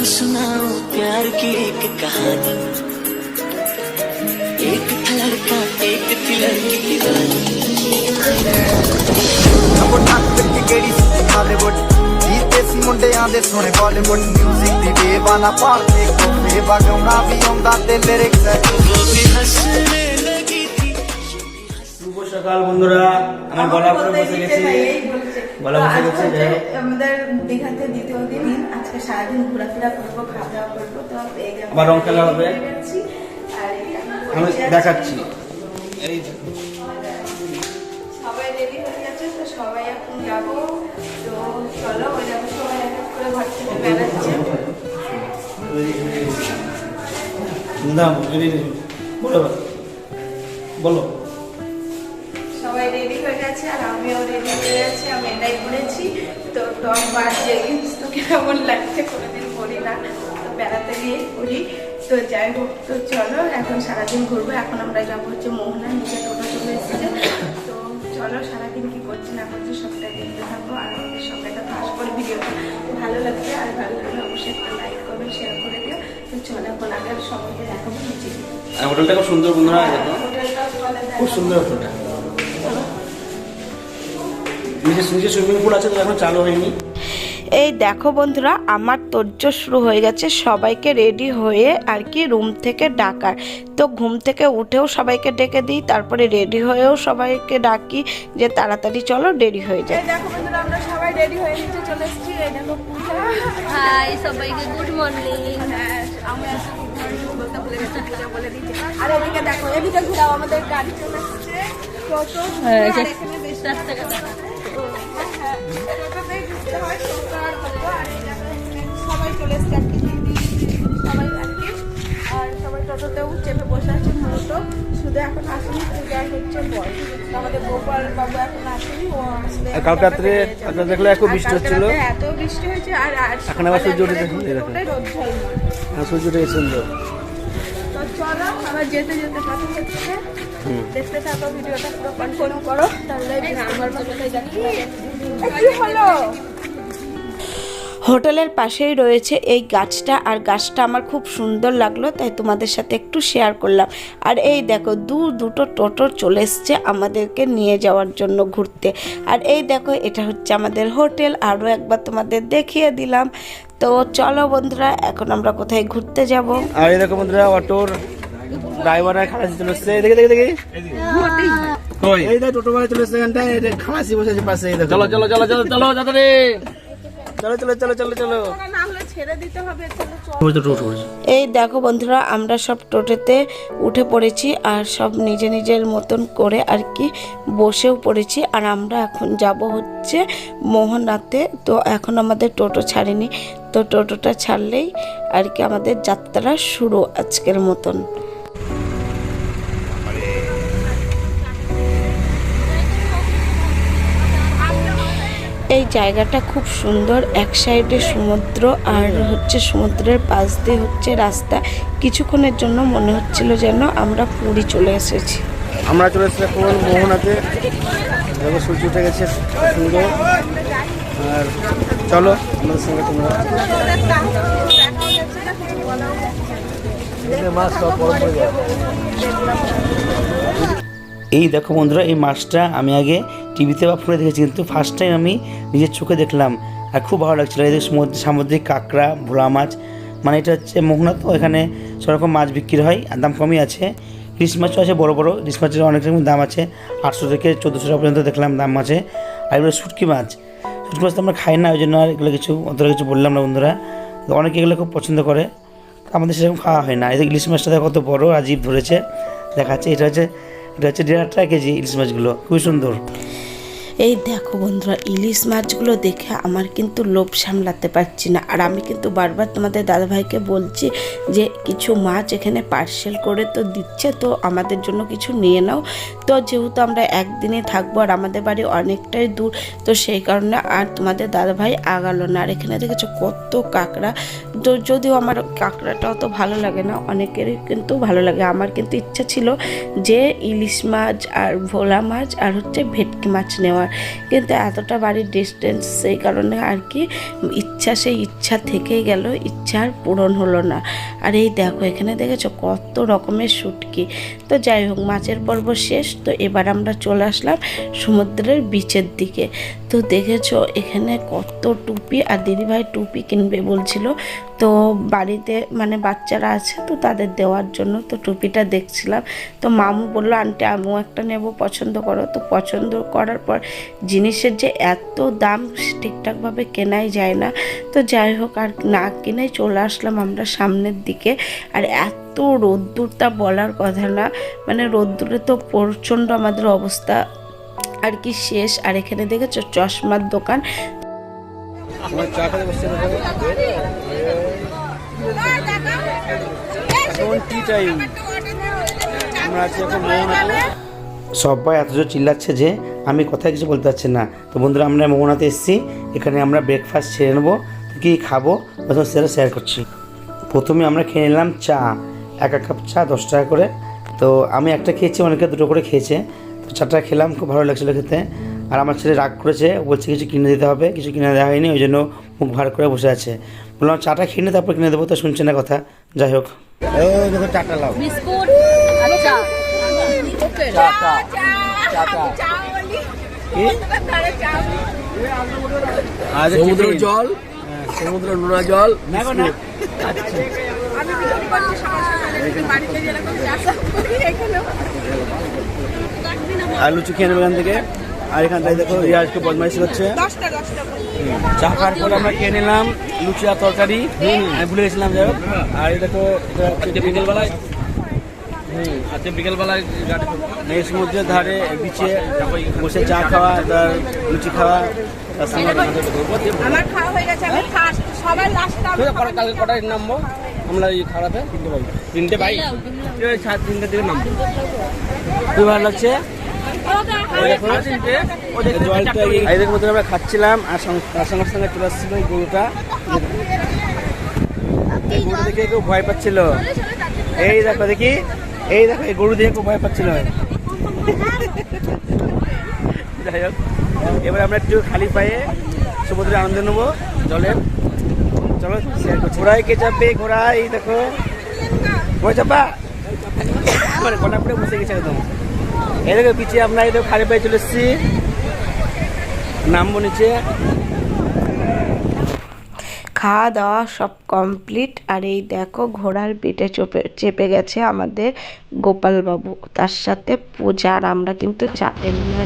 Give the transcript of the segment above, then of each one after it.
सुनाओ प्यार की एक कहानी एक था लड़का एक थी लड़की दीवानी ਉਹ ਨੱਕ ਤੇ ਕਿਹੜੀ ਸੀ ਹਾਲੀਵੁੱਡ ਜੀਤੇ ਸੀ ਮੁੰਡਿਆਂ ਦੇ ਸੋਹਣੇ ਬਾਲੀਵੁੱਡ 뮤직 ਦੀ ਬੇਵਾਨਾ ਭਾਲਦੇ ਕੋਲੇ ਵਗਾਉਣਾ ਵੀ ਆਉਂਦਾ ਤੇ ਲਿਰਿਕਸ वो भी हंसने लगी थी শুভ সকাল বন্ধুরা আমি গলা করে বসে গেছি গেছে আমাদের দীঘাতে দ্বিতীয় দিন আজকে সারাদিন ঘোরাফেরা করব খাওয়া দাওয়া করব তো এই যে আবার রং খেলা হবে। আর আমি। দেখাচ্ছি। এই সবাই রেডি হয়ে গেছে তো সবাই এখন যাব। তো চলো ওই যাব সবাই এক এক করে ঘর থেকে বেড়াচ্ছে। বলো বলো। সবাই রেডি হয়ে গেছে আর আমিও রেডি হয়ে গেছি আমি এটাই করেছি তো টপ বার জেগিংস তো কেমন লাগছে কোনোদিন করি না তো বেড়াতে গিয়ে করি তো যাই হোক তো চলো এখন সারাদিন ঘুরবো এখন আমরা যাব হচ্ছে মোহনা নিচে টোটো চলে এসেছে। তো চলো সারাদিন কি করছি না করছি সবটাই দেখতে থাকব আর আমাদের তো পাস করে ভিডিওটা। ভালো লাগছে আর ভালো লাগলে অবশ্যই একটা লাইক করবে শেয়ার করে দিও। তো চলো এখন আগে সবাইকে দেখাবো নিচে। হোটেলটা খুব সুন্দর বন্ধুরা। খুব সুন্দর হোটেলটা। নিচে নিচে সুইমিং পুল আছে তো এখন চালু হয়নি। এই দেখো বন্ধুরা আমার তোর্য শুরু হয়ে গেছে। সবাইকে রেডি হয়ে আর কি রুম থেকে ডাকার। তো ঘুম থেকে উঠেও সবাইকে ডেকে দিই তারপরে রেডি হয়েও সবাইকে ডাকি যে তাড়াতাড়ি চলো রেডি হয়ে যায় এই দেখো বন্ধুরা আমরা সবাই রেডি হয়ে নিচে চলে এসেছি। এই দেখো পূজা। হাই সবাইকে গুড মর্নিং হ্যাঁ আমি আজকে good morning বলতে ভুলে গেছি, পূজা বলে দিচ্ছি। আর এদিকে দেখো এদিকে ঘুরাও আমাদের গাড়ি চলে এখানে বেশি আর সবাই চলে চেপে বসে আছে মূলত শুধু এখন আসেনি পূজার হচ্ছে বয় আমাদের গোপাল বাবু এখন আসেনি একটু বৃষ্টি হচ্ছিল এত বৃষ্টি হয়েছে আর সূর্য উঠেছে, যেতে যেতে কথা দেখতে থাকো ভিডিওটা পুরো কন্টিনিউ করো তাহলে পারব কোথায় যাচ্ছি কি হলো হোটেলের পাশেই রয়েছে এই গাছটা আর গাছটা আমার খুব সুন্দর লাগল তাই তোমাদের সাথে একটু শেয়ার করলাম। আর এই দেখো দু দুটো টোটো চলে এসছে আমাদেরকে নিয়ে যাওয়ার জন্য ঘুরতে। আর এই দেখো এটা হচ্ছে আমাদের হোটেল আরও একবার তোমাদের দেখিয়ে দিলাম। তো চলো বন্ধুরা এখন আমরা কোথায় ঘুরতে যাব? আর এই দেখো বন্ধুরা অটোর ড্রাইভার আর খালাসি চলে এসছে। দেখে দেখে দেখে। এই দেখ টোটো ভাড়া চলে এসছে এই খালাসি বসে আছে পাশে এই দেখো। চলো চলো চলো চলো চলো তাড়াতাড়ি চলো চলো চলো চলো চলো। না হলে ছেড়ে দিতে হবে চলো চলো। এই দেখো বন্ধুরা আমরা সব টোটোতে উঠে পড়েছি আর সব নিজে নিজের মতন করে আর কি বসেও পড়েছি। আর আমরা এখন যাব হচ্ছে মোহনাতে তো এখন আমাদের টোটো ছাড়েনি। তো টোটোটা ছাড়লেই আর কি আমাদের যাত্রা শুরু আজকের মতন। এই জায়গাটা খুব সুন্দর এক সাইডে সমুদ্র আর হচ্ছে সমুদ্রের পাশ দিয়ে হচ্ছে রাস্তা। কিছুক্ষণের জন্য মনে হচ্ছিল যেন আমরা পুরী চলে এসেছি। আমরা চলে এসেছি এখন মোহনাতে। সূর্য উঠে গেছে সুন্দর। আর চলো আমাদের সঙ্গে তোমরা। এই দেখো বন্ধুরা, এই মাছটা আমি আগে টিভিতে বা ফোনে দেখেছি, কিন্তু ফার্স্ট টাইম আমি নিজের চোখে দেখলাম। আর খুব ভালো লাগছিল যে সমুদ্র সামুদ্রিক কাঁকড়া, ভোলা মাছ মানে এটা হচ্ছে মোহনা তো, এখানে সব মাছ বিক্রি হয়, আর দাম কমই আছে। ইলিশ মাছও আছে, বড় বড়, ইলিশ মাছের অনেক রকম দাম আছে, আটশো থেকে চোদ্দোশো টাকা পর্যন্ত দেখলাম দাম আছে। আর এগুলো শুটকি মাছ শুটকি মাছ তো আমরা খাই না, ওই জন্য আর এগুলো কিছু অতটা কিছু বললাম না বন্ধুরা। অনেকে এগুলো খুব পছন্দ করে আমাদের সেরকম খাওয়া হয় না। এই ইলিশ মাছটা দেখো কত বড় আজীব ধরেছে, দেখাচ্ছে, এটা হচ্ছে এটা হচ্ছে দেড় টাকা কেজি ইলিশ মাছগুলো। খুবই সুন্দর। এই দেখো বন্ধুরা, ইলিশ মাছগুলো দেখে আমার কিন্তু লোভ সামলাতে পারছি না। আর আমি কিন্তু বারবার তোমাদের দাদাভাইকে বলছি যে, কিছু মাছ এখানে পার্সেল করে তো দিচ্ছে, তো আমাদের জন্য কিছু নিয়ে নাও। তো যেহেতু আমরা একদিনে থাকব আর আমাদের বাড়ি অনেকটাই দূর, তো সেই কারণে আর তোমাদের দাদাভাই আগালো না। আর এখানে দেখেছ কত কাঁকড়া। তো যদিও আমার কাঁকড়াটা অত ভালো লাগে না, অনেকেরই কিন্তু ভালো লাগে। আমার কিন্তু ইচ্ছা ছিল যে, ইলিশ মাছ আর ভোলা মাছ আর হচ্ছে ভেটকি মাছ নেওয়ার। কিন্তু এতটা বাড়ির ডিস্টেন্স সেই কারণে আর কি ইচ্ছা, সেই ইচ্ছা থেকেই গেল ইচ্ছা আর পূরণ হলো না। আর এই দেখো, এখানে দেখেছ কত রকমের শুটকি তো যাই হোক, মাছের পর্ব শেষ, তো এবার আমরা চলে আসলাম সমুদ্রের বিচের দিকে। তো দেখেছ এখানে কত টুপি, আর দিদিভাই টুপি কিনবে বলছিল তো বাড়িতে মানে বাচ্চারা আছে তো তাদের দেওয়ার জন্য তো টুপিটা দেখছিলাম। তো মামু বলল, আন্টি, আমিও একটা নেব, পছন্দ করো। তো পছন্দ করার পর জিনিসের যে এত দাম ঠিকঠাকভাবে কেনাই যায় না। তো যাই হোক, আর না কিনেই চলে আসলাম আমরা সামনের দিকে। আর এত রোদ্দুর, তা বলার কথা না। মানে রোদ্দুরে তো প্রচণ্ড আমাদের অবস্থা। আর কি শেষ। আর এখানে দেখেছ, চশমার দোকান। সবাই এত জোর চিল্লাচ্ছে যে আমি কথায় কিছু বলতে পারছি না। তো বন্ধুরা, আমরা মোহনাতে এসেছি। এখানে আমরা ব্রেকফাস্ট ছেড়ে নেব, কী খাব, প্রথমে সেটা শেয়ার করছি। প্রথমে আমরা খেয়ে নিলাম চা। এক এক কাপ চা, দশ টাকা করে। তো আমি একটা খেয়েছি, অনেকে দুটো করে খেয়েছে। তো চাটা খেলাম, খুব ভালো লাগছিল খেতে। আর আমার ছেলে রাগ করেছে বলছে কিছু কিনে দিতে হবে, কিছু কিনে দেওয়া হয়নি, ওই জন্য মুখ ভার করে বসে আছে। বললাম, চাটা খেয়ে নে, তারপর কিনে দেবো, তো শুনছে না কথা। যাই হোক। দেখো চাটা লাও। বিস্কুট আচ্ছা সমুদ্র জল? সমুদ্র নোনা জল আর লুচি খেয়ে নেব এখান থেকে? আর এখানটায় দেখো রিয়াজকে বদমাইশি হচ্ছে। চা খাওয়ার পরে আমরা খেয়ে নিলাম লুচি আর তরকারি। আমি ভুলে গেছিলাম যাই হোক। আর এই দেখো বিকেলবেলায়? আজকে বিকেলবেলায় গাড়ি এই সমুদ্রের ধারে বিচে বসে চা খাওয়া তার লুচি খাওয়া তার সঙ্গে আমার খাওয়া হয়ে গেছে আমি ফার্স্ট সবার লাস্টে কটা কালকে কটায় নামবো? আমরা এই খারাপে তিনটে বাইক তিনটে বাইক সাড়ে তিনটে দিকে নামবো। খুবই ভালো লাগছে। আমরা খাচ্ছিলাম আর তার সঙ্গে সঙ্গে চলে আসছিল এই গরুটা। গরু দেখে কেউ ভয় পাচ্ছিল। এই দেখো দেখি, এই দেখো, এই গরু দেখে খুব ভয় পাচ্ছিল। যাই হোক, এবার আমরা একটু খালি পায়ে সমুদ্রে আনন্দ নেব, জলের। চলো ঘোড়ায় কে চাপবে ঘোড়ায় দেখো। ঘোড়া চাপা? মানে কটা করে বসে গেছে একদম। এই দেখো পিছিয়ে আমরা এদিকে খালি পায়ে চলে এসেছি। নামবো নিচে। খাওয়া দাওয়া সব কমপ্লিট। আর এই দেখো ঘোড়ার পেটে চেপে চেপে গেছে আমাদের গোপালবাবু। তার সাথে পূজা আর আমরা কিন্তু চাপে নিয়ে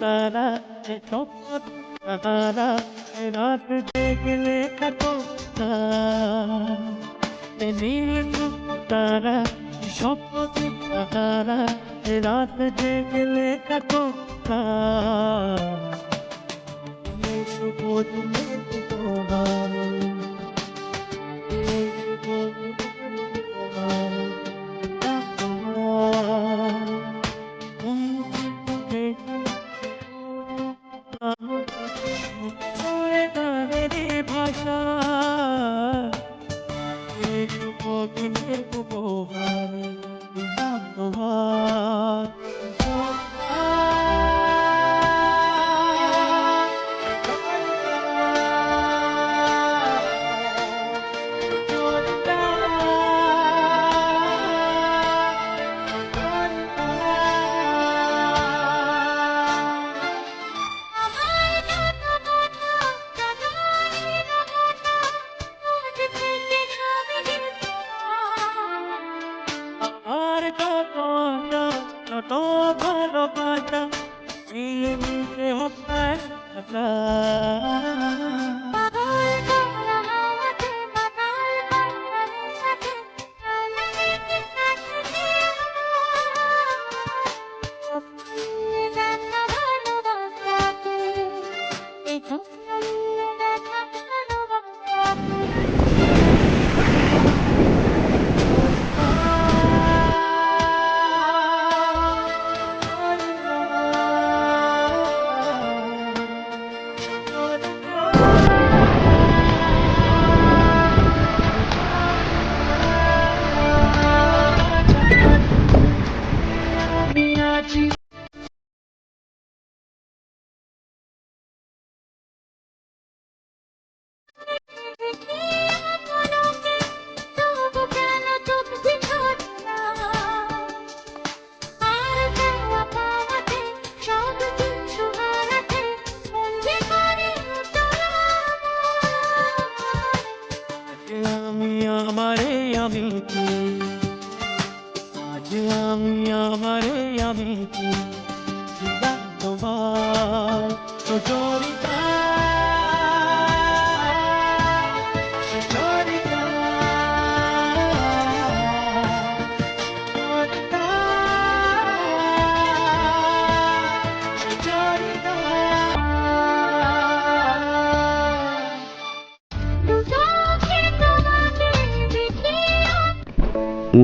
তারা শপথ তারা রাত দেখলে কত তারা শপথ তারা রাত দেখলে কত ভাষা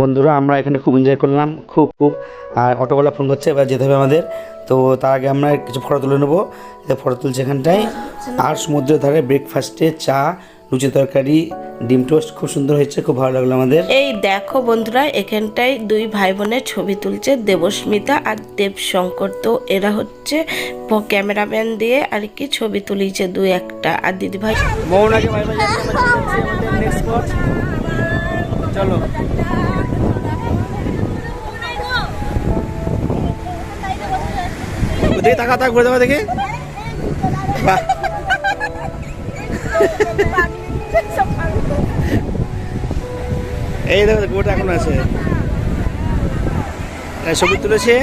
বন্ধুরা আমরা এখানে খুব এনজয় করলাম খুব খুব। আর অটোওয়ালা ফোন করছে এবার যেতে হবে আমাদের। তো তার আগে আমরা কিছু ফটো তুলে নেব। ফটো তুলছে এখানটায়। আর সমুদ্রের ধারে ব্রেকফাস্টে চা লুচি তরকারি ডিম টোস্ট খুব সুন্দর হয়েছে খুব ভালো লাগল আমাদের। এই দেখো বন্ধুরা এখানটায় দুই ভাই বোনের ছবি তুলছে দেবস্মিতা আর দেবশঙ্কর। তো এরা হচ্ছে ক্যামেরাম্যান দিয়ে আর কি ছবি তুলিছে দুই একটা। আর দিদি ভাই চলে যাচ্ছি আমাদের নেক্সট স্পট চলো দেখে তাকা, তাক, ঘুরে দেওয়া দেখে। বাহ। এই দেখো, গোটা এখন আছে। ছবি তুলেছে।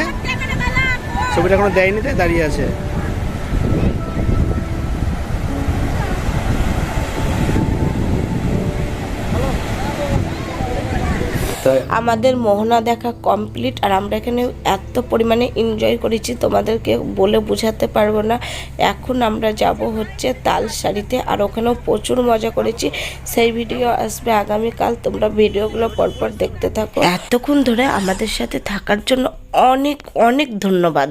ছবিটা এখনও দেয়নি, তাই দাঁড়িয়ে আছে। আমাদের মোহনা দেখা কমপ্লিট আর আমরা এখানে এত পরিমাণে এনজয় করেছি তোমাদেরকে বলে বোঝাতে পারব না। এখন আমরা যাব হচ্ছে তাল শাড়িতে আর ওখানেও প্রচুর মজা করেছি। সেই ভিডিও আসবে আগামীকাল তোমরা ভিডিওগুলো পরপর দেখতে থাকো। এতক্ষণ ধরে আমাদের সাথে থাকার জন্য অনেক অনেক ধন্যবাদ।